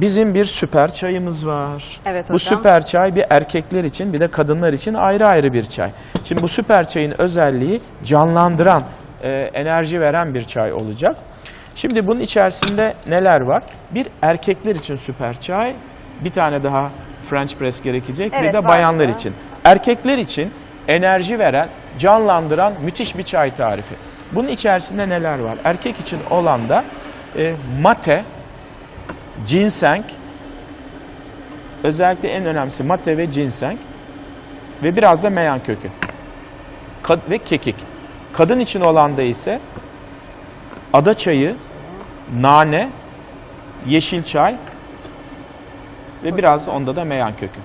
bizim bir süper çayımız var. Evet Bu hocam. süper çay bir erkekler için bir de kadınlar için ayrı ayrı bir çay. Şimdi bu süper çayın özelliği canlandıran, e, enerji veren bir çay olacak. Şimdi bunun içerisinde neler var? Bir erkekler için süper çay, bir tane daha French press gerekecek, bir Evet, de var bayanlar burada. için. Erkekler için enerji veren, canlandıran müthiş bir çay tarifi. Bunun içerisinde neler var? Erkek için olan da e, mate, ginseng, özellikle en önemlisi mate ve ginseng ve biraz da meyan kökü Kad- ve kekik. Kadın için olan da ise ada çayı, nane, yeşil çay ve biraz onda da meyan kökü.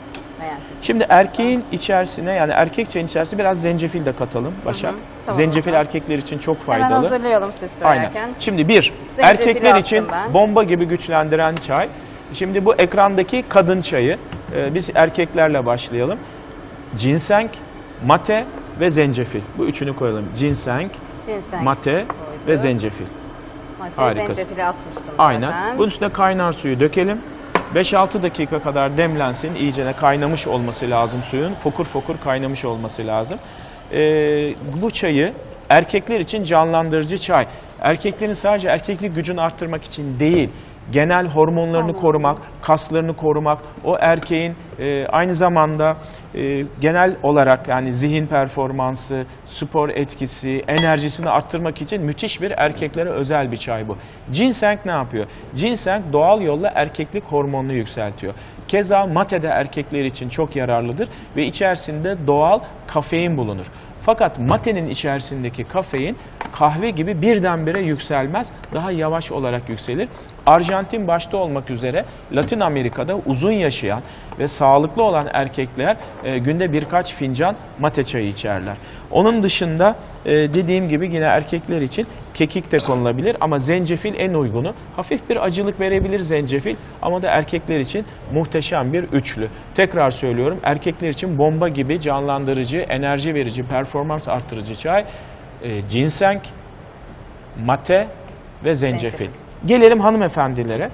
Şimdi erkeğin içerisine yani erkek çayın içerisine biraz zencefil de katalım Başak. Tamam zencefil hocam. erkekler için çok Hemen faydalı. hazırlayalım siz Aynen. söylerken. Şimdi bir, Zencefili erkekler için ben. bomba gibi güçlendiren çay. Şimdi bu ekrandaki kadın çayı. Ee, biz erkeklerle başlayalım. Ginseng, mate ve zencefil. Bu üçünü koyalım. Ginseng, Cinseng mate koyduk. ve zencefil. Mate, Harikasın. zencefili atmıştım Aynen. zaten. Bunun üstüne kaynar suyu dökelim. 5-6 dakika kadar demlensin. İyicene kaynamış olması lazım suyun. Fokur fokur kaynamış olması lazım. Ee, bu çayı erkekler için canlandırıcı çay. Erkeklerin sadece erkeklik gücünü arttırmak için değil, genel hormonlarını korumak, kaslarını korumak, o erkeğin e, aynı zamanda e, genel olarak yani zihin performansı, spor etkisi, enerjisini arttırmak için müthiş bir erkeklere özel bir çay bu. Ginseng ne yapıyor? Ginseng doğal yolla erkeklik hormonunu yükseltiyor. Keza mate de erkekler için çok yararlıdır ve içerisinde doğal kafein bulunur. Fakat matenin içerisindeki kafein kahve gibi birdenbire yükselmez, daha yavaş olarak yükselir. Arjantin başta olmak üzere Latin Amerika'da uzun yaşayan ve sağlıklı olan erkekler e, günde birkaç fincan mate çayı içerler. Onun dışında e, dediğim gibi yine erkekler için kekik de konulabilir ama zencefil en uygunu. Hafif bir acılık verebilir zencefil ama da erkekler için muhteşem bir üçlü. Tekrar söylüyorum erkekler için bomba gibi canlandırıcı, enerji verici, performans arttırıcı çay, e, ginseng, mate ve zencefil. Zencefil. Gelelim hanımefendilere.